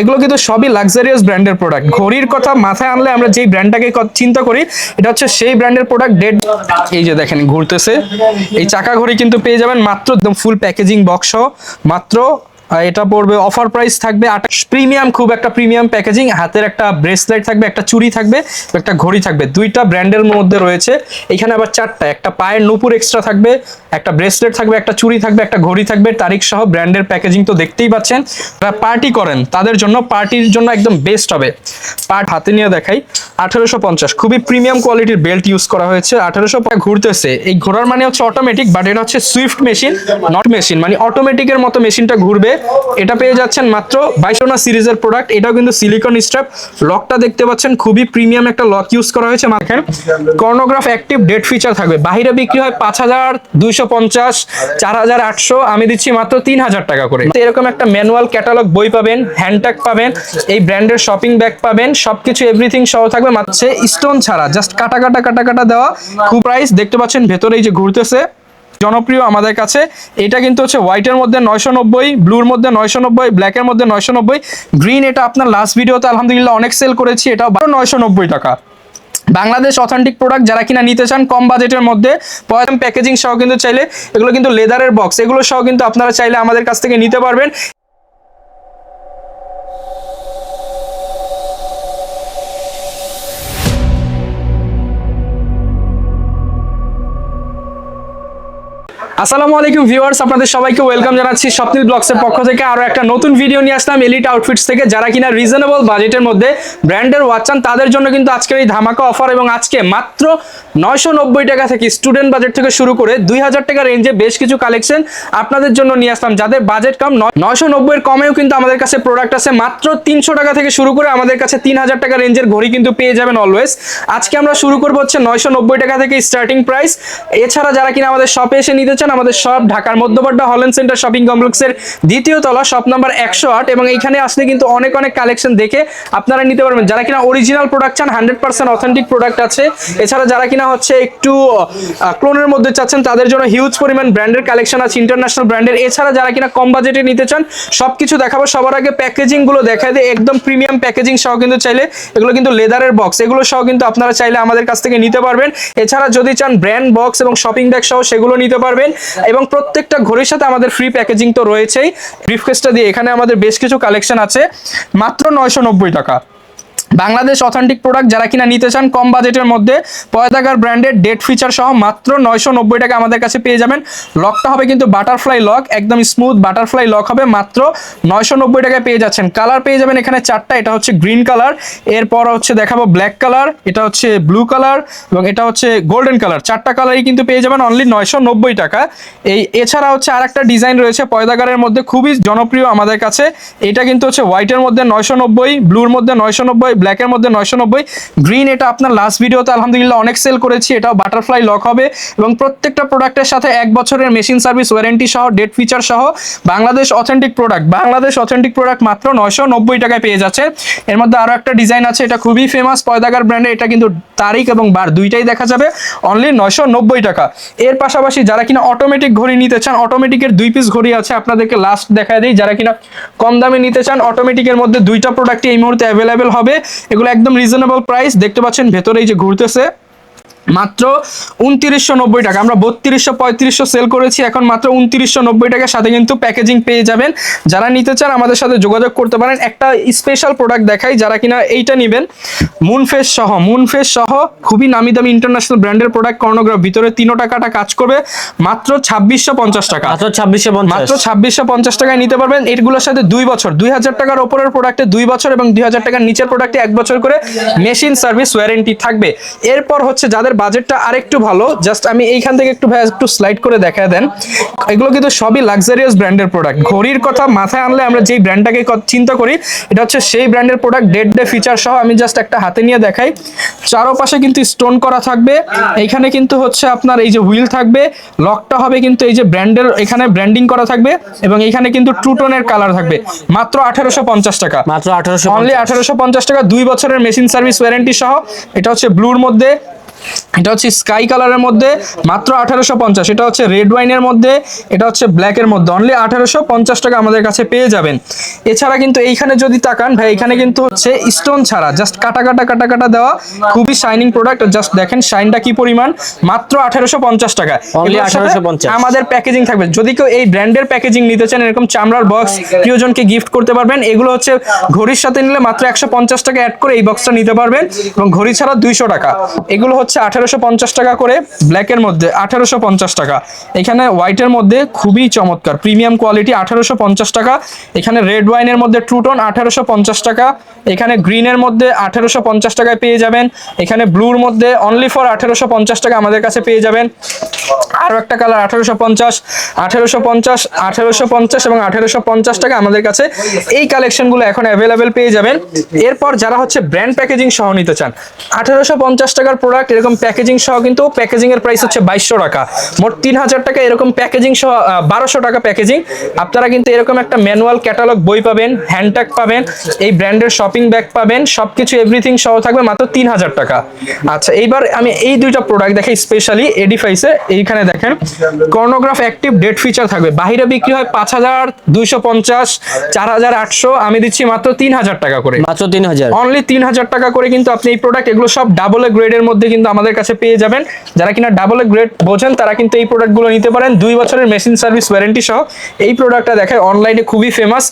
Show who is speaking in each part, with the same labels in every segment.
Speaker 1: এগুলো কিন্তু সবই লাক্সারিয়াস ব্র্যান্ডের প্রোডাক্ট ঘড়ির কথা মাথায় আনলে আমরা যেই ব্র্যান্ডটাকে চিন্তা করি, এটা হচ্ছে সেই ব্র্যান্ডের প্রোডাক্ট ডেড এই যে দেখেন, ঘুরতেছে। এই চাকা ঘড়ি কিন্তু পেয়ে যাবেন মাত্র একদম ফুল প্যাকেজিং বক্স মাত্র এটা পড়বে অফার প্রাইস থাকবে প্রিমিয়াম খুব একটা প্রিমিয়াম প্যাকেজিং হাতের একটা ব্রেসলেট থাকবে, একটা চুড়ি থাকবে, একটা ঘড়ি থাকবে, দুইটা ব্র্যান্ডের মধ্যে রয়েছে। এখানে আবার চারটা, একটা পায়ের নুপুর এক্সট্রা থাকবে, একটা ব্রেসলেট থাকবে, একটা চুড়ি থাকবে, একটা ঘড়ি থাকবে, তারিখ সহ ব্র্যান্ডের প্যাকেজিং তো দেখতেই পাচ্ছেন। যারা পার্টি করেন, তাদের জন্য পার্টির জন্য একদম বেস্ট হবে। পার্ট হাতে নিয়ে দেখাই, আঠারোশো পঞ্চাশ, খুবই প্রিমিয়াম কোয়ালিটির বেল্ট ইউজ করা হয়েছে, আঠারোশো ঘুরতেছে। এই ঘোরার মানে হচ্ছে অটোমেটিক বাট এটা হচ্ছে সুইফট মেশিন নট মেশিন মানে অটোমেটিকের মতো মেশিনটা ঘুরবে। এটা পেয়ে যাচ্ছেন মাত্র বাইশোনা সিরিজের প্রোডাক্ট এটাও কিন্তু সিলিকন স্ট্র্যাপ লকটা দেখতে পাচ্ছেন, খুবই প্রিমিয়াম একটা লক ইউজ করা হয়েছে। মাঝখানে কর্নোগ্রাফ অ্যাক্টিভ ডেট ফিচার থাকবে। বাইরে বিক্রি হয় পাঁচ হাজার দুইশো পঞ্চাশ, চার হাজার আটশো। আমি দিচ্ছি মাত্র তিন হাজার টাকা করে। তো এরকম একটা ম্যানুয়াল ক্যাটালগ বই পাবেন হ্যান্ডট্যাগ পাবেন, এই ব্র্যান্ডের শপিং ব্যাগ পাবেন, সবকিছু এভরিথিং সহ থাকবে। মাত্র স্টোন ছাড়া জাস্ট কাটা কাটা কাটা কাটা দেওয়া। খুব প্রাইস দেখতে পাচ্ছেন ভেতরে এই যে ঘুরতেছে। জনপ্রিয় আমাদের কাছে। এটা কিন্তু হচ্ছে হোয়াইটের মধ্যে নয়শো নব্বই ব্লুর মধ্যে নয়শো নব্বই ব্ল্যাকের মধ্যে নয়শো নব্বই। গ্রিন এটা আপনার লাস্ট ভিডিওতে আলহামদুলিল্লাহ অনেক সেল করেছি, এটাও নয়শো নব্বই টাকা। বাংলাদেশ অথেন্টিক প্রোডাক্ট যারা কিনা নিতে চান কম বাজেটের মধ্যে প্যাকেজিং সহ কিন্তু চাইলে, এগুলো কিন্তু লেদারের বক্স এগুলো সহ কিন্তু আপনারা চাইলে আমাদের কাছ থেকে নিতে পারবেন। আসসালামু আলাইকুম ভিউয়ার্স, আপনাদের সবাইকে ওয়েলকাম জানাচ্ছি স্বপ্নিল ব্লগসের পক্ষ থেকে। আরও একটা নতুন ভিডিও নিয়ে আসলাম এলিট আউটফিটস থেকে। যারা কিনা রিজনেবল বাজেটের মধ্যে ব্র্যান্ডের ওয়াচ চান, তাদের জন্য কিন্তু আজকের এই ধামাকা অফার এবং আজকে মাত্র নয়শো নব্বই টাকা থেকে স্টুডেন্ট বাজেট থেকে শুরু করে দুই হাজার টাকা রেঞ্জে বেশ কিছু কালেকশন আপনাদের জন্য নিয়ে আসলাম, যাদের বাজেট কম। নয়শো নব্বইয়ের কমেও কিন্তু আমাদের কাছে প্রোডাক্ট আছে। মাত্র তিনশো টাকা থেকে শুরু করে আমাদের কাছে তিন হাজার টাকা রেঞ্জের ঘড়ি কিন্তু পেয়ে যাবেন অলওয়েজ আজকে আমরা শুরু করব হচ্ছে নয়শো নব্বই টাকা থেকে স্টার্টিং প্রাইস এছাড়া যারা কিনা আমাদের শপে এসে নিতে চান আমাদের সব ঢাকার মধ্যপাড্ডা হলেন সেন্টার শপিং কমপ্লেক্সের দ্বিতীয় তলা, শপ নাম্বার একশো আট, এবং এইখানে আসলে কিন্তু অনেক অনেক কালেকশন দেখে আপনারা নিতে পারবেন। যারা কিনা অরিজিনাল প্রোডাক্ট চান হান্ড্রেড পার্সেন্ট অথেন্টিক প্রোডাক্ট আছে। এছাড়া যারা কিনা হচ্ছে একটু ক্লোনের মধ্যে চাচ্ছেন, তাদের জন্য হিউজ পরিমাণ ব্র্যান্ডের কালেকশন আছে ইন্টারন্যাশনাল ব্র্যান্ডের এছাড়া যারা কিনা কম বাজেটে নিতে চান সব কিছু দেখাবো। সবার আগে প্যাকেজিংগুলো দেখায় দেয় একদম প্রিমিয়াম প্যাকেজিং সহ কিন্তু চাইলে এগুলো কিন্তু লেদারের বক্স এগুলো সহ কিন্তু আপনারা চাইলে আমাদের কাছ থেকে নিতে পারবেন। এছাড়া যদি চান ব্র্যান্ড বক্স এবং শপিং ব্যাগ সহ সেগুলো নিতে পারবেন। এবং প্রত্যেকটা ঘড়ির সাথে আমাদের ফ্রি প্যাকেজিং তো রয়েছেই। ব্রিফকেসটা দিয়ে এখানে আমাদের বেশ কিছু কালেকশন আছে। মাত্র নয়শো নব্বই টাকা। বাংলাদেশ অথেন্টিক প্রোডাক্ট যারা কিনা নিতে চান, কম বাজেটের মধ্যে পয়দাগার ব্র্যান্ডের ডেট ফিচার সহ মাত্র নয়শো নব্বই টাকা আমাদের কাছে পেয়ে যাবেন। লকটা হবে কিন্তু বাটারফ্লাই লক একদম স্মুথ বাটারফ্লাই লক হবে, মাত্র নয়শো নব্বই টাকায় পেয়ে যাচ্ছেন। কালার পেয়ে যাবেন এখানে চারটা, এটা হচ্ছে গ্রিন কালার এরপর হচ্ছে দেখাবো ব্ল্যাক কালার এটা হচ্ছে ব্লু কালার এবং এটা হচ্ছে গোল্ডেন কালার চারটা কালারই কিন্তু পেয়ে যাবেন অনলি নয়শো নব্বই টাকা। এই, এছাড়া হচ্ছে আর একটা ডিজাইন রয়েছে, পয়দাগারের মধ্যে খুবই জনপ্রিয় আমাদের কাছে। এটা কিন্তু হচ্ছে হোয়াইটের মধ্যে নয়শো নব্বই ব্লুর মধ্যে নয়শো নব্বই ব্ল্যাকের মধ্যে নয়শো নব্বই। গ্রিন এটা আপনার লাস্ট ভিডিওতে আলহামদুলিল্লাহ অনেক সেল করেছি, এটাও বাটারফ্লাই লক হবে এবং প্রত্যেকটা প্রোডাক্টের সাথে এক বছরের মেশিন সার্ভিস ওয়ারেন্টি সহ ডেট ফিচার সহ Bangladesh authentic product Bangladesh authentic product মাত্র নয়শো নব্বই টাকায় পেয়ে যাচ্ছে। এর মধ্যে আরও একটা ডিজাইন আছে, এটা খুবই ফেমাস পয়দাগার ব্র্যান্ডে এটা কিন্তু তারিখ এবং বার দুইটাই দেখা যাবে অনলি নয়শো নব্বই টাকা। এর পাশাপাশি যারা কিনা অটোমেটিক ঘড়ি নিতে চান অটোমেটিকের দুই পিস ঘড়ি আছে, আপনাদেরকে লাস্ট দেখা দিই, যারা কিনা কম দামে নিতে চান অটোমেটিকের মধ্যে দুইটা প্রোডাক্টই এই মুহূর্তে অ্যাভেলেবেল হবে। এগুলো একদম রিজনেবল প্রাইস দেখতে পাচ্ছেন ভেতরে এই যে ঘুরতেছে। মাত্র উনত্রিশশো নব্বই টাকা। আমরা বত্রিশশো পঁয়ত্রিশশো সেল করেছি এখন মাত্র উনত্রিশশো নব্বই টাকার সাথে কিন্তু প্যাকেজিং পেয়ে যাবেন। যারা নিতে চান আমাদের সাথে যোগাযোগ করতে পারেন। একটা স্পেশাল প্রোডাক্ট দেখাই যারা কিনা এইটা নেবেন মুনফেস সহ। মুনফেস সহ খুবই নামি দামি ইন্টারন্যাশনাল ব্র্যান্ডের প্রোডাক্ট কর্নোগ্রাফ ভিতরে তিনো টাকাটা কাজ করবে মাত্র ছাব্বিশশো পঞ্চাশ টাকা।
Speaker 2: মাত্র ছাব্বিশশো
Speaker 1: মাত্র ছাব্বিশশো পঞ্চাশ টাকায় নিতে পারবেন। এগুলোর সাথে দুই বছর দুই হাজার টাকার ওপরের প্রোডাক্টে দুই বছর এবং দুই হাজার টাকার নিচের প্রোডাক্টে এক বছর করে মেশিন সার্ভিস ওয়ারেন্টি থাকবে। এরপর হচ্ছে যাদের বাজেটটা আরেকটু ভালো। জাস্ট আমি এইখান থেকে একটু ভাইয়া একটু স্লাইড করে দেখা দেন। এগুলো কিন্তু সবই লাক্সারিয়াস ব্র্যান্ডের প্রোডাক্ট ঘড়ির কথা মাথায় আনলে আমরা যেই ব্র্যান্ডটাকে চিন্তা করি এটা হচ্ছে সেই ব্র্যান্ডের প্রোডাক্ট ডেড ডে ফিচার সহ আমি জাস্ট একটা হাতে নিয়ে দেখাই। চারোপাশে কিন্তু স্টোন করা থাকবে। এইখানে কিন্তু হচ্ছে আপনার এই যে হুইল থাকবে। লকটা হবে কিন্তু এই যে ব্র্যান্ডের এখানে ব্র্যান্ডিং করা থাকবে এবং এখানে কিন্তু ট্রুটনের কালার থাকবে। মাত্র আঠারোশো পঞ্চাশ টাকা।
Speaker 2: মাত্র আঠারোশো
Speaker 1: অনলি আঠারোশো পঞ্চাশ টাকা দুই বছরের মেশিন সার্ভিস ওয়ারেন্টি সহ। এটা হচ্ছে ব্লুর মধ্যে। এটা হচ্ছে স্কাই কালারের মধ্যে মাত্র আঠারোশো পঞ্চাশ। এটা হচ্ছে রেড ওয়াইনের মধ্যে এটা হচ্ছে ব্ল্যাকের মধ্যে। অনলি আঠারোশো পঞ্চাশ টাকা আমাদের কাছে পেয়ে যাবেন। এছাড়া কিন্তু এইখানে যদি তাকান ভাই এখানে কিন্তু হচ্ছে স্টোন ছাড়া জাস্ট কাটা কাটা কাটা কাটা দেওয়া খুবই শাইনিং প্রোডাক্ট জাস্ট দেখেন শাইনটা কি পরিমাণ মাত্র আঠারোশো পঞ্চাশ টাকা।
Speaker 2: Only
Speaker 1: এগুলোর সাথে
Speaker 2: 1850
Speaker 1: আমাদের প্যাকেজিং থাকবে। যদি কেউ এই ব্র্যান্ডের প্যাকেজিং নিতে চান এরকম চামড়ার বক্স প্রিয়জনকে গিফট করতে পারবেন। এগুলো হচ্ছে ঘড়ির সাথে নিলে মাত্র একশো পঞ্চাশ টাকা অ্যাড করে এই বক্সটা নিতে পারবেন। এবং ঘড়ি ছাড়া দুইশো টাকা। এগুলো হচ্ছে আঠারোশো পঞ্চাশ টাকা করে ব্ল্যাকের মধ্যে আঠারোশো পঞ্চাশ টাকা। এখানে হোয়াইটের মধ্যে খুবই চমৎকার প্রিমিয়াম কোয়ালিটি আঠারোশো পঞ্চাশ টাকা। এখানে রেড ওয়াইনের মধ্যে ট্রুটন আঠারোশো পঞ্চাশ টাকা। এখানে গ্রিনের মধ্যে আঠারোশো পঞ্চাশ টাকায় পেয়ে যাবেন। এখানে ব্লুর মধ্যে অনলি ফর আঠারোশো পঞ্চাশ টাকা আমাদের কাছে পেয়ে যাবেন। আরও একটা কালার আঠারোশো পঞ্চাশ। আঠারোশো পঞ্চাশ আঠারোশো পঞ্চাশ এবং আঠারোশো পঞ্চাশ টাকা আমাদের কাছে এই কালেকশনগুলো এখন অ্যাভেলেবেল পেয়ে যাবেন। এরপর যারা হচ্ছে ব্র্যান্ড প্যাকেজিং সহ নিতে চান, আঠারোশো পঞ্চাশ টাকার প্রোডাক্ট এরকম প্যাকেজিং সহ কিন্তু প্যাকেজিং এর প্রাইস হচ্ছে বাইশশো টাকা। মোট তিন হাজার টাকা এরকম প্যাকেজিং সহ বারোশো টাকা প্যাকেজিং আপনারা কিন্তু এরকম একটা ম্যানুয়াল ক্যাটালগ বই পাবেন হ্যান্ডট্যাগ পাবেন এই ব্র্যান্ডের শপিং ব্যাগ পাবেন সবকিছু এভরিথিং সহ থাকবে মাত্র তিন হাজার টাকা। আচ্ছা এইবার আমি এই দুইটা প্রোডাক্ট দেখাই স্পেশালি এডিফাইসে এইখানে দেখেন কর্নোগ্রাফ অ্যাক্টিভ ডেট ফিচার থাকবে। বাইরে বিক্রি হয় পাঁচ হাজার দুইশো পঞ্চাশ চার হাজার আটশো। আমি দিচ্ছি মাত্র তিন হাজার টাকা করে।
Speaker 2: মাত্র তিন হাজার।
Speaker 1: অনলি তিন হাজার টাকা করে কিন্তু আপনি এই প্রোডাক্ট এগুলো সব ডাবল এ গ্রেডের মধ্যে কিন্তু আমাদের কাছে পেয়ে যাবেন। যারা কিনা ডাবল এ গ্রেড বোঝেন তারা কিন্তু এই প্রোডাক্টগুলো নিতে পারেন। দুই বছরের মেশিন সার্ভিস ওয়ারেন্টি সহ এই প্রোডাক্টটা দেখায় অনলাইনে খুবই ফেমাস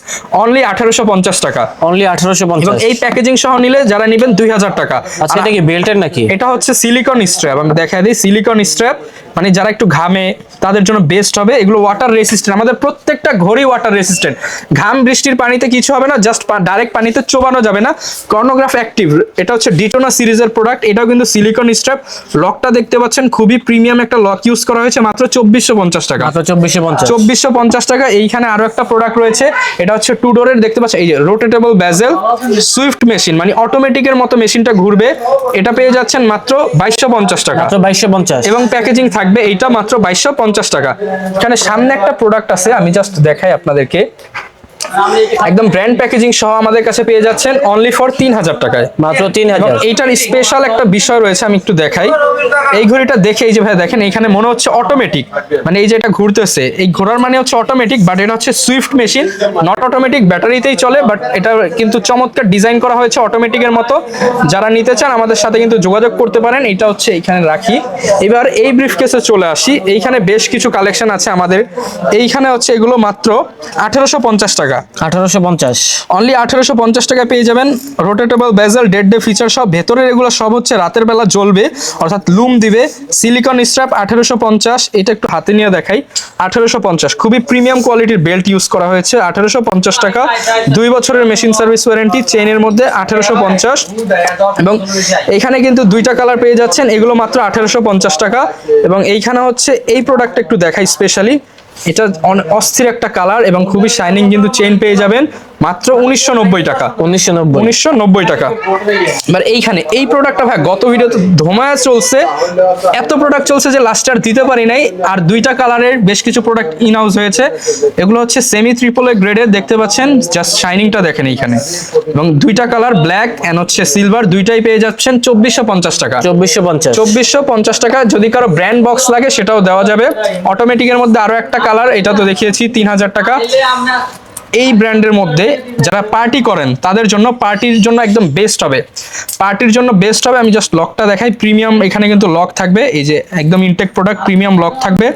Speaker 1: অনলি আঠারোশো পঞ্চাশ টাকা।
Speaker 2: অনলি আঠারোশো পঞ্চাশ।
Speaker 1: এই প্যাকেজিং সহ নিলে যারা নেবেন দুই হাজার টাকা।
Speaker 2: আচ্ছা এটা কি বেল্টের নাকি?
Speaker 1: এটা হচ্ছে সিলিকন স্ট্র্যাপ আমি দেখা দিই সিলিকন স্ট্র্যাপ মানে যারা একটু ঘামে তাদের জন্য বেস্ট হবে। এগুলো ওয়াটার রেসিস্ট্যান্ট আমাদের প্রত্যেকটা ঘড়ি ওয়াটার রেসিস্ট্যান্ট ঘাম বৃষ্টির পানিতে কিছু হবে না জাস্ট ডাইরেক্ট পানিতে চোবানো যাবে না। কর্নোগ্রাফ অ্যাক্টিভ এটা হচ্ছে ডিটোনা সিরিজের প্রোডাক্ট এটাও কিন্তু সিলিকন স্ট্র্যাপ লকটা দেখতে পাচ্ছেন খুবই প্রিমিয়াম একটা লক ইউজ করা হয়েছে মাত্র চব্বিশশো পঞ্চাশ টাকা।
Speaker 2: মাত্র চব্বিশশো পঞ্চাশ।
Speaker 1: চব্বিশশো পঞ্চাশ টাকা এইখানে আরও একটা প্রোডাক্ট রয়েছে এটা হচ্ছে টু ডোরের দেখতে পাচ্ছেন এই যে রোটেটেবল ব্যাজেল সুইফট মেশিন মানে অটোমেটিকের মতো মেশিনটা ঘুরবে। এটা পেয়ে যাচ্ছেন মাত্র বাইশশো পঞ্চাশ টাকা।
Speaker 2: মাত্র বাইশশো পঞ্চাশ।
Speaker 1: এবং প্যাকেজিং থাকবে এইটা মাত্র বাইশশো পঞ্চাশ টাকা। এখানে সামনে একটা প্রোডাক্ট আছে আমি জাস্ট দেখাই আপনাদেরকে। একদম ব্র্যান্ড প্যাকেজিং সহ আমাদের কাছে পেয়ে যাচ্ছেন অনলি ফর তিন হাজার টাকায়।
Speaker 2: মাত্র তিন হাজার
Speaker 1: এইটার স্পেশাল একটা বিষয় রয়েছে আমি একটু দেখাই। এই ঘড়িটা দেখে এই যে ভাই দেখেন এখানে মনে হচ্ছে অটোমেটিক মানে এই যে এটা ঘুরতেছে এই ঘোরার মানে হচ্ছে অটোমেটিক বাট এটা হচ্ছে সুইফট মেশিন নট অটোমেটিক ব্যাটারিতেই চলে বাট এটা কিন্তু চমৎকার ডিজাইন করা হয়েছে অটোমেটিকের মতো। যারা নিতে চান আমাদের সাথে কিন্তু যোগাযোগ করতে পারেন এটা হচ্ছে এখানে রাখি। এবার এই ব্রিফ কেসে চলে আসি। এইখানে বেশ কিছু কালেকশন আছে আমাদের। এইখানে হচ্ছে এগুলো মাত্র আঠেরোশো পঞ্চাশ টাকা।
Speaker 2: আঠারোশো পঞ্চাশ।
Speaker 1: অনলি আঠেরোশো পঞ্চাশ টাকা পেয়ে যাবেন। রোটেটেবল বেজাল ডেড ডে ফিচার সব। ভেতরের এগুলো সব হচ্ছে রাতের বেলা জ্বলবে। অর্থাৎ লুম দিবে। সিলিকন স্ট্র্যাপ আঠেরোশো পঞ্চাশ। এটা একটু হাতে নিয়ে দেখাই। আঠেরোশো পঞ্চাশ। খুবই প্রিমিয়াম কোয়ালিটির বেল্ট ইউজ করা হয়েছে। আঠেরোশো পঞ্চাশ টাকা। দুই বছরের মেশিন সার্ভিস ওয়ারেন্টি চেনের মধ্যে আঠেরোশো পঞ্চাশ। এবং এখানে কিন্তু দুইটা কালার পেয়ে যাচ্ছেন। এগুলো মাত্র আঠেরোশো পঞ্চাশ টাকা। এবং এইখানে হচ্ছে এই প্রোডাক্ট একটু দেখাই স্পেশালি এটা অস্থির একটা কালার এবং খুবই শাইনিং কিন্তু চেন পেয়ে যাবেন। মাত্র উনিশশো নব্বই টাকা।
Speaker 2: উনিশশো নব্বই।
Speaker 1: উনিশশো নব্বই টাকা। এবার এইখানে এই প্রোডাক্টটা ভাই গত ভিডিওতে ধোমায়া চলছে। এত প্রোডাক্ট চলছে যে লাস্ট আর দিতে পারি নাই। আর দুইটা কালারের বেশ কিছু প্রোডাক্ট ইন হাউস হয়েছে। এগুলো হচ্ছে সেমি ত্রিপলের গ্রেডের দেখতে পাচ্ছেন? জাস্ট শাইনিংটা দেখেন এইখানে। এবং দুইটা কালার ব্ল্যাক এন্ড হচ্ছে সিলভার দুইটাই পেয়ে যাচ্ছেন চব্বিশশো পঞ্চাশ টাকা।
Speaker 2: চব্বিশশো পঞ্চাশ।
Speaker 1: চব্বিশশো পঞ্চাশ টাকা যদি কারও ব্র্যান্ড বক্স লাগে সেটাও দেওয়া যাবে। অটোমেটিকের মধ্যে আরও একটা কালার এটা তো দেখিয়েছি তিন হাজার টাকা। এই ব্র্যান্ডের মধ্যে যারা পার্টি করেন তাদের জন্য পার্টির জন্য একদম বেস্ট হবে। পার্টির জন্য বেস্ট হবে আমি জাস্ট লকটা দেখাই। প্রিমিয়াম এখানে কিন্তু লক থাকবে এই যে একদম ইনটেক প্রোডাক্ট প্রিমিয়াম লক থাকবে।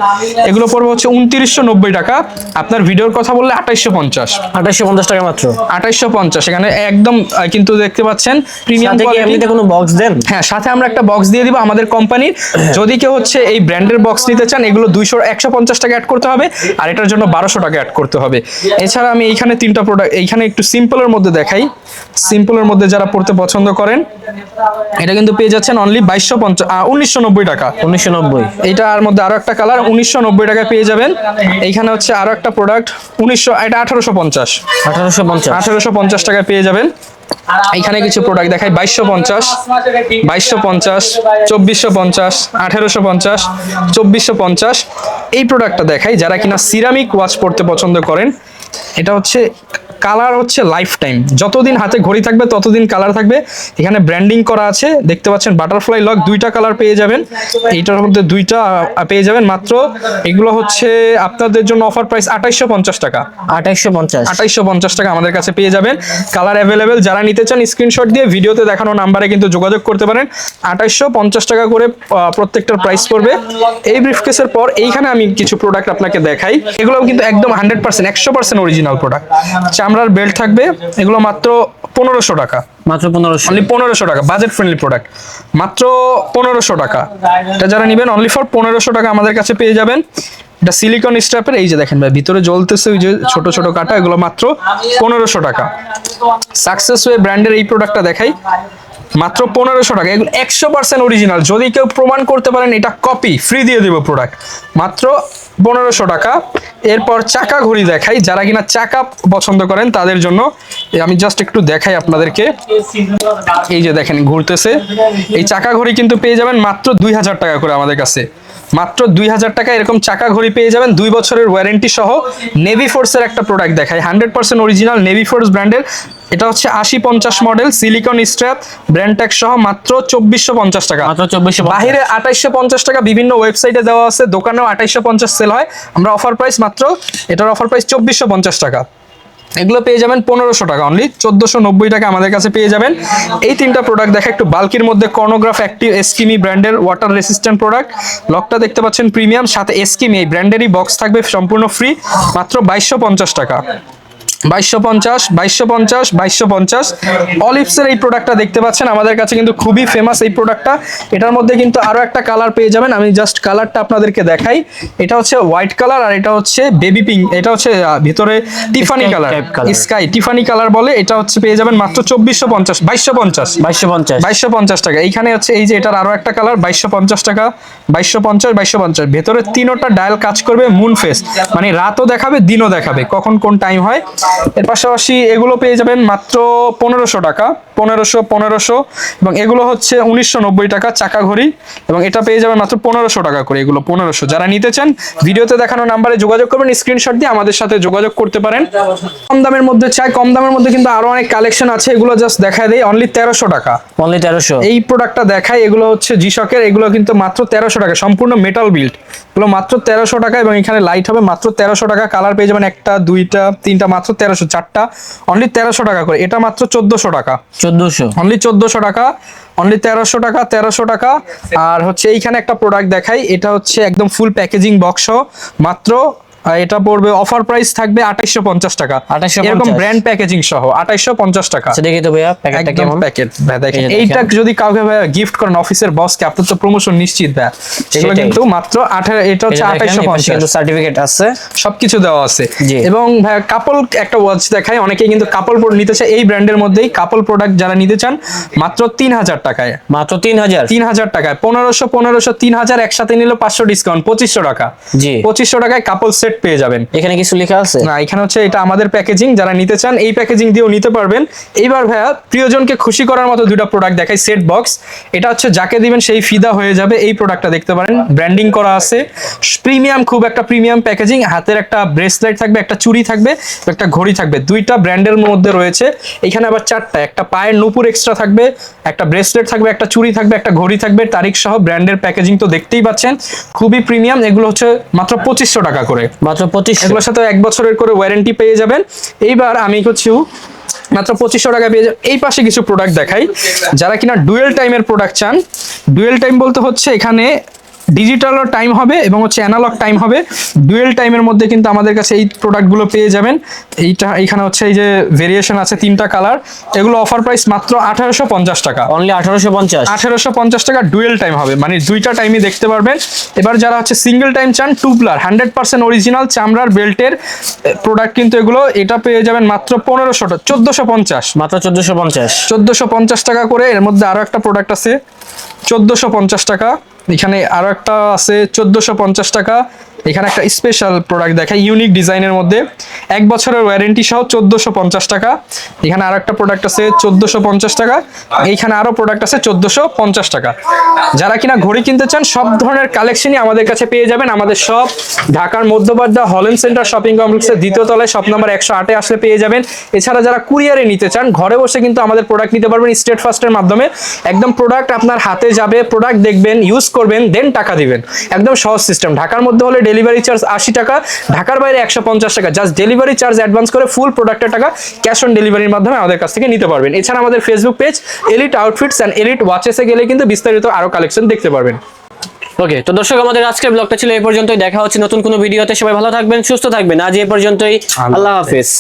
Speaker 1: এগুলো পড়বে হচ্ছে উনত্রিশশো নব্বই টাকা। আপনার ভিডিওর কথা বললে আঠাইশশো পঞ্চাশ।
Speaker 2: আঠাশশো পঞ্চাশ টাকা মাত্র।
Speaker 1: আঠাইশশো পঞ্চাশ এখানে একদম কিন্তু দেখতে পাচ্ছেন প্রিমিয়াম
Speaker 2: এমনিতে কোনো বক্স দেন?
Speaker 1: হ্যাঁ সাথে আমরা একটা বক্স দিয়ে দিব আমাদের কোম্পানির যদি কেউ হচ্ছে এই ব্র্যান্ডের বক্স নিতে চান এগুলো দুইশো একশো পঞ্চাশ টাকা অ্যাড করতে হবে আর এটার জন্য বারোশো টাকা অ্যাড করতে হবে। এছাড়া আমি এইখানে তিনটা প্রোডাক্ট এইখানে একটু সিম্পলের মধ্যে দেখাই। সিম্পলের মধ্যে যারা পড়তে পছন্দ করেন এটা কিন্তু পেয়ে যাচ্ছেন অনলি বাইশশো পঞ্চাশ উনিশশো নব্বই টাকা।
Speaker 2: উনিশশো নব্বই।
Speaker 1: এইটার মধ্যে আরও একটা কালার উনিশশো নব্বই টাকায় পেয়ে যাবেন। এইখানে হচ্ছে আরও একটা প্রোডাক্ট উনিশশো এটা আঠারোশো পঞ্চাশ।
Speaker 2: আঠারোশো পঞ্চাশ।
Speaker 1: আঠারোশো পঞ্চাশ টাকায় পেয়ে যাবেন। এখানে কিছু প্রোডাক্ট দেখাই বাইশশো পঞ্চাশ বাইশশো পঞ্চাশ চব্বিশশো পঞ্চাশ আঠেরোশো পঞ্চাশ চব্বিশশো পঞ্চাশ। এই প্রোডাক্টটা দেখাই যারা কিনা সিরামিক ওয়াচ পড়তে পছন্দ করেন এটা হচ্ছে কালার হচ্ছে লাইফ টাইম যতদিন হাতে ঘড়ি থাকবে ততদিন কালার থাকবে। এখানে ব্র্যান্ডিং করা আছে। দেখতে পাচ্ছেন বাটারফ্লাই লক দুইটা কালার পেয়ে যাবেন। এইটার মধ্যে দুইটা পেয়ে যাবেন। মাত্র এগুলো হচ্ছে আপনাদের জন্য অফার প্রাইস আঠাইশশো পঞ্চাশ টাকা।
Speaker 2: আঠাইশশো পঞ্চাশ।
Speaker 1: আঠাইশশো পঞ্চাশ টাকা আমাদের কাছে পেয়ে যাবেন। কালার অ্যাভেলেবেল যারা নিতে চান স্ক্রিনশট দিয়ে ভিডিওতে দেখানো নাম্বারে কিন্তু যোগাযোগ করতে পারেন। আঠাইশশো পঞ্চাশ টাকা করে প্রত্যেকটার প্রাইস পড়বে। এই ব্রিফকেসের পর এইখানে আমি কিছু প্রোডাক্ট আপনাকে দেখাই। এগুলো কিন্তু একদম হান্ড্রেড পার্সেন্ট একশো পার্সেন্ট অরিজিনাল প্রোডাক্ট চামড়ার বেল্ট থাকবে। এগুলো মাত্র পনেরোশো টাকা।
Speaker 2: মাত্র পনেরোশো।
Speaker 1: অনলি পনেরোশো টাকা। বাজেট ফ্রেন্ডলি প্রোডাক্ট মাত্র পনেরোশো টাকা। এটা যারা নেবেন অনলি ফর পনেরোশো টাকা আমাদের কাছে পেয়ে যাবেন। এটা সিলিকন স্ট্র্যাপের এই যে দেখেন ভাই ভিতরে জ্বলতেছে ওই যে ছোট ছোট কাটা এগুলো মাত্র পনেরোশো টাকা। সাকসেস ওয়ে ব্র্যান্ডের এই প্রোডাক্টটা দেখাই। মাত্র পনেরোশো টাকা। এগুলো একশো পার্সেন্ট অরিজিনাল যদি কেউ প্রমাণ করতে পারেন এটা কপি ফ্রি দিয়ে দেবো প্রোডাক্ট মাত্র পনেরোশো টাকা। এরপর চাকা ঘড়ি দেখাই। যারা কিনা চাকা পছন্দ করেন, তাদের জন্য আমি জাস্ট একটু দেখাই আপনাদেরকে। এই যে দেখেন, ঘুরতেছে। এই চাকা ঘড়ি কিন্তু পেয়ে যাবেন মাত্র দুই হাজার টাকা করে আমাদের কাছে। মাত্র দুই হাজার টাকা এরকম চাকা ঘড়ি পেয়ে যাবেন। দুই বছরের ওয়ারেন্টি সহ নেভি ফোর্সের একটা প্রোডাক্ট দেখায় hundred percent original navy force ব্র্যান্ডের এটা হচ্ছে আশি পঞ্চাশ model silicone strap brand tag সহ মাত্র চব্বিশশো পঞ্চাশ টাকা।
Speaker 2: মাত্র চব্বিশশো
Speaker 1: বাহিরে আঠাইশশো পঞ্চাশ টাকা বিভিন্ন ওয়েবসাইটে দেওয়া আছে দোকানেও আঠাইশশো পঞ্চাশ সেল হয়। আমরা অফার প্রাইস মাত্র এটার অফার প্রাইস চব্বিশশো পঞ্চাশ টাকা। এগুলো পেয়ে যাবেন পনেরোশো টাকা অনলি চোদ্দশো নব্বই টাকা আমাদের কাছে পেয়ে যাবেন। এই তিনটা প্রোডাক্ট দেখা একটু বাল্কির মধ্যে কর্নোগ্রাফ অ্যাক্টিভ এসকিমি ব্র্যান্ডের ওয়াটার রেসিস্ট্যান্ট প্রোডাক্ট লকটা দেখতে পাচ্ছেন প্রিমিয়াম সাথে এসকিমি এই ব্র্যান্ডেরই বক্স থাকবে সম্পূর্ণ ফ্রি মাত্র বাইশশো পঞ্চাশ টাকা। বাইশশো পঞ্চাশ বাইশশো পঞ্চাশ বাইশশো পঞ্চাশ। অলিভসের এই প্রোডাক্টটা দেখতে পাচ্ছেন। আমাদের কাছে কিন্তু খুবই ফেমাস এই প্রোডাক্টটা এটার মধ্যে কিন্তু আরও একটা কালার পেয়ে যাবেন। আমি জাস্ট কালারটা আপনাদেরকে দেখাই। এটা হচ্ছে হোয়াইট কালার আর এটা হচ্ছে বেবি পিঙ্ক এটা হচ্ছে ভিতরে Tiffany colour sky Tiffany colour বলে। এটা হচ্ছে পেয়ে যাবেন মাত্র চব্বিশশো পঞ্চাশ বাইশশো পঞ্চাশ।
Speaker 2: বাইশশো পঞ্চাশ।
Speaker 1: বাইশশো পঞ্চাশ টাকা। এইখানে হচ্ছে এই যে এটার আরও একটা কালার বাইশশো পঞ্চাশ টাকা। বাইশশো পঞ্চাশ বাইশশো পঞ্চাশ। ভেতরে তিনোটা ডায়াল কাজ করবে মুন ফেস মানে রাতও দেখাবে দিনও দেখাবে। কখন কোন টাইম হয়? এর পাশাপাশি এগুলো পেয়ে যাবেন মাত্র পনেরোশো টাকা পনেরোশো পনেরোশো এবং এগুলো হচ্ছে উনিশশো নব্বই টাকা চাকা ঘড়ি এবং এটা পেয়ে যাবেন মাত্র পনেরোশো টাকা করে এগুলো পনেরোশো। যারা নিতে চান ভিডিওতে দেখানো নাম্বারে যোগাযোগ করবেন স্ক্রিনশট দিয়ে আমাদের সাথে যোগাযোগ করতে পারেন। কম দামের মধ্যে চাই কম দামের মধ্যে কিন্তু আরও অনেক কালেকশন আছে এগুলো জাস্ট দেখা দেয় অনলি তেরোশো টাকা।
Speaker 2: অনলি তেরোশো।
Speaker 1: এই প্রোডাক্টটা দেখাই এগুলো হচ্ছে জিশকের এগুলো কিন্তু মাত্র তেরোশো টাকা সম্পূর্ণ মেটাল বিল্ড এগুলো মাত্র তেরোশো টাকা এবং এখানে লাইট হবে মাত্র তেরোশো টাকা কালার পেয়ে যাবেন একটা দুইটা তিনটা মাত্র তেরোশো চারটা অনলি তেরোশো টাকা করে। এটা মাত্র চোদ্দশো টাকা।
Speaker 2: চোদ্দশো।
Speaker 1: অনলি চোদ্দশো টাকা অনলি তেরোশো টাকা তেরোশো টাকা। আর হচ্ছে এইখানে একটা প্রোডাক্ট দেখাই এটা হচ্ছে একদম ফুল প্যাকেজিং বক্স মাত্র এটা পড়বে অফার প্রাইস থাকবে আঠাইশশো পঞ্চাশ টাকা। এরকম ব্র্যান্ড প্যাকেজিং সহ আঠাইশশো পঞ্চাশ টাকা।
Speaker 2: আচ্ছা দেখি তো ভাইয়া
Speaker 1: একদম প্যাকেট দেখেন এইটা যদি কাউকে ভাই গিফট করেন অফিসের বসকে আপনার তো প্রমোশন নিশ্চিত ভাই এগুলো কিন্তু মাত্র আঠারো এটা হচ্ছে আঠাইশো পঞ্চাশ।
Speaker 2: সার্টিফিকেট আছে।
Speaker 1: সবকিছু দেওয়া আছে। এবং ভাই কাপল একটা ওয়াচ দেখায় অনেকে কিন্তু কাপল নিতে চায় এই ব্র্যান্ডের মধ্যেই কাপল প্রোডাক্ট যারা নিতে চান মাত্র তিন হাজার টাকায়।
Speaker 2: মাত্র তিন হাজার?
Speaker 1: তিন হাজার টাকায়। পনেরোশো পনেরোশো তিন হাজার একসাথে নিলে পাঁচশো ডিসকাউন্ট পঁচিশশো টাকা।
Speaker 2: জি।
Speaker 1: পঁচিশশো টাকায় কাপল সেট পেয়ে যাবেন।
Speaker 2: এখানে কিছু লেখা আছে?
Speaker 1: না এখানে হচ্ছে এটা আমাদের প্যাকেজিং যারা নিতে চান এই প্যাকেজিং দিয়েও নিতে পারবেন। এইবার ভাইয়া প্রিয়জনকে খুশি করার মতো দুটো প্রোডাক্ট দেখাই সেট বক্স এটা হচ্ছে যাকে দিবেন সেই ফিদা হয়ে যাবে। এই প্রোডাক্টটা দেখতে পারেন ব্র্যান্ডিং করা আছে। প্রিমিয়াম খুব একটা প্রিমিয়াম প্যাকেজিং হাতের একটা ব্রেসলেট থাকবে একটা চুড়ি থাকবে একটা ঘড়ি থাকবে। দুইটা ব্র্যান্ডের মধ্যে রয়েছে। এখানে আবার চারটা একটা পায়ের নুপুর এক্সট্রা থাকবে একটা ব্রেসলেট থাকবে একটা চুড়ি থাকবে একটা ঘড়ি থাকবে তারিখ সহ ব্র্যান্ডের প্যাকেজিং তো দেখতেই পাচ্ছেন। খুবই প্রিমিয়াম এগুলো হচ্ছে মাত্র পঁচিশশো টাকা করে।
Speaker 2: মাত্র পঁচিশ
Speaker 1: এগুলোর সাথে এক বছরের করে ওয়ারেন্টি পেয়ে যাবেন। এইবার আমি হচ্ছে মাত্র পঁচিশশো টাকা পেয়ে যাবেন। এই পাশে কিছু প্রোডাক্ট দেখাই। যারা কিনা ডুয়েল টাইমের প্রোডাক্ট চান ডুয়েল টাইম বলতে হচ্ছে এখানে ডিজিটালও টাইম হবে এবং হচ্ছে অ্যানালগ টাইম হবে। ডুয়েল টাইমের মধ্যে কিন্তু আমাদের কাছে এই প্রোডাক্টগুলো পেয়ে যাবেন। এইটা এইখানে হচ্ছে এই যে ভেরিয়েশন আছে তিনটা কালার এগুলো অফার প্রাইস মাত্র আঠারোশো পঞ্চাশ টাকা।
Speaker 2: অনলি আঠারোশো পঞ্চাশ।
Speaker 1: আঠেরোশো পঞ্চাশ টাকা ডুয়েল টাইম হবে। মানে দুইটা টাইমই দেখতে পারবেন। এবার যারা হচ্ছে সিঙ্গেল টাইম চান টুবলার হান্ড্রেড পার্সেন্ট অরিজিনাল চামড়ার বেল্টের প্রোডাক্ট কিন্তু এগুলো এটা পেয়ে যাবেন মাত্র পনেরোশো চোদ্দোশো পঞ্চাশ।
Speaker 2: মাত্র চোদ্দশো পঞ্চাশ।
Speaker 1: চোদ্দোশো পঞ্চাশ টাকা করে এর মধ্যে আরও একটা প্রোডাক্ট আছে। চোদ্দোশো পঞ্চাশ টাকা। এখানে আরও একটা আছে চোদ্দোশো টাকা। এখানে একটা স্পেশাল প্রোডাক্ট দেখায় ইউনিক ডিজাইনের মধ্যে। এক বছরের ওয়ারেন্টি সহ চোদ্দোশো পঞ্চাশ টাকা। এখানে আর একটা প্রোডাক্ট আছে, চোদ্দোশো পঞ্চাশ টাকা। এইখানে আরও প্রোডাক্ট আছে, চোদ্দোশো পঞ্চাশ টাকা। যারা কিনা ঘড়ি কিনতে চান, সব ধরনের কালেকশনই আমাদের কাছে পেয়ে যাবেন। আমাদের সব ঢাকার মধ্যবাড্ডা হলেন সেন্টার শপিং কমপ্লেক্সের দ্বিতীয় তলায় শপ নাম্বার একশো আটে আসলে পেয়ে যাবেন। এছাড়া যারা কুরিয়ারে নিতে চান, ঘরে বসে কিন্তু আমাদের প্রোডাক্ট নিতে পারবেন স্টেট ফাস্টের মাধ্যমে। একদম প্রোডাক্ট আপনার হাতে যাবে প্রোডাক্ট দেখবেন ইউজ করবেন দেন টাকা দিবেন। একদম সহজ সিস্টেম ঢাকার মধ্যে হলে ডেলিভারি চার্জ আশি টাকা ঢাকার বাইরে একশো পঞ্চাশ টাকা। জাস্ট ডেলিভারি চার্জ অ্যাডভান্স করে ফুল প্রোডাক্টের টাকা ক্যাশ অন ডেলিভারির মাধ্যমে আমাদের কাছ থেকে নিতে পারবেন। এছাড়া আমাদের Facebook page elite outfits and elite ওয়াচেসে গেলে কিন্তু বিস্তারিত আরও কালেকশন দেখতে পারবেন।
Speaker 2: ওকে তো দর্শক আমাদের আজকের ব্লগটা ছিল এই পর্যন্তই। দেখা হচ্ছে নতুন কোনো ভিডিওতে সবাই ভালো থাকবেন সুস্থ থাকবেন। আজ এই পর্যন্তই। আল্লাহ হাফেজ।